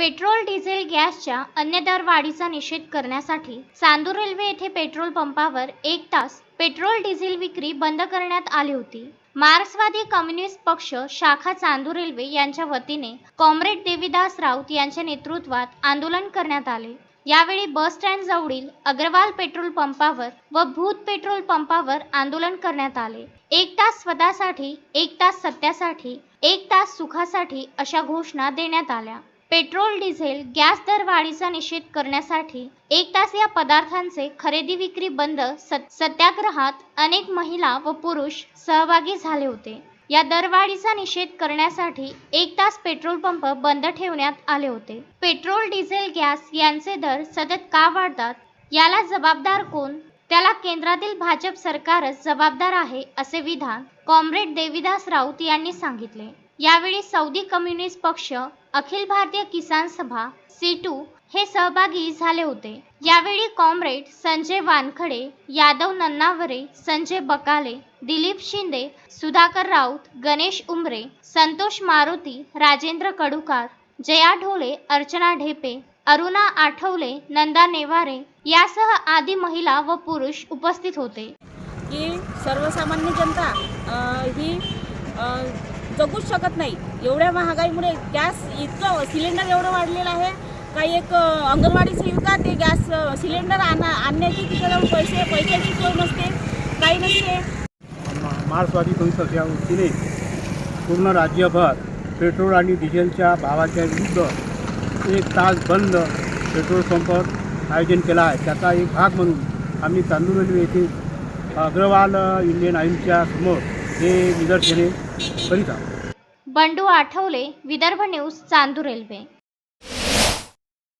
Petrol diesel गॅसच्या अन्य दरवाढीचा निषेध करण्यासाठी चांदूर रेल्वे येथे पेट्रोल पंपावर एक तास पेट्रोल डिझेल विक्री बंद करण्यात आली होती. मार्क्सवादी कम्युनिस्ट पक्ष शाखा चांदूर रेल्वे यांच्या वतीने कॉम्रेड देवीदास राऊत यांच्या नेतृत्वात आंदोलन करण्यात आले. यावेळी बस स्टँड जवळील अग्रवाल पेट्रोल पंपावर व भूत पेट्रोल पंपावर आंदोलन करण्यात आले. एक तास स्वतःसाठी एक तास सत्यासाठी एक तास सुखासाठी अशा घोषणा देण्यात आल्या. पेट्रोल डिझेल गॅस दरवाढीचा निषेध करण्यासाठी एक तास या पदार्थांचे खरेदी विक्री बंद सत- सत्याग्रहात अनेक महिला व पुरुष सहभागी झाले होते. या दरवाढीचा निषेध करण्यासाठी एक तास पेट्रोल पंप बंद ठेवण्यात आले होते. पेट्रोल डिझेल गॅस यांचे दर सतत का वाढतात याला जबाबदार कोण? त्याला केंद्रातील भाजप सरकारच जबाबदार आहे असे विधान कॉम्रेड देवीदास राऊत यांनी सांगितले. यावेळी सौदी कम्युनिस्ट पक्ष अखिल भारतीय किसान सभा सीटू हे सहभागी झाले होते. यावेळी कॉम्रेड संजय वानखडे यादव नन्नावरे संजय बकाले दिलीप शिंदे सुधाकर राऊत गणेश उमरे संतोष मारुती राजेंद्र कडुकार जया ढोले अर्चना ढेपे अरुणा आठवले नंदा नेवारे यासह आदी महिला व पुरुष उपस्थित होते. की सर्वसामान्य जनता ही जगूच शकत नाही. एवढ्या महागाईमुळे गॅस इतकं सिलेंडर एवढं वाढलेलं आहे. काही एक अंगणवाडी सेविका ते गॅस सिलेंडर आणा आणण्याची तिथे जाऊन पैसे पैशाची सोय नसते. काही नसते. मार्क्सवादी कम्युनिस्ट वतीने पूर्ण राज्यभर पेट्रोल आणि डिझेलच्या भावाच्या विरुद्ध एक तास बंद पेट्रोल पंपवर आयोजन केला आहे. त्याचा एक भाग म्हणून आम्ही चांदूर रेल्वे येथे अग्रवाल इंडियन आईलच्या समोर हे निदर्शने बंडू आठवले विदर्भ न्यूज चांदूर रेल्वे.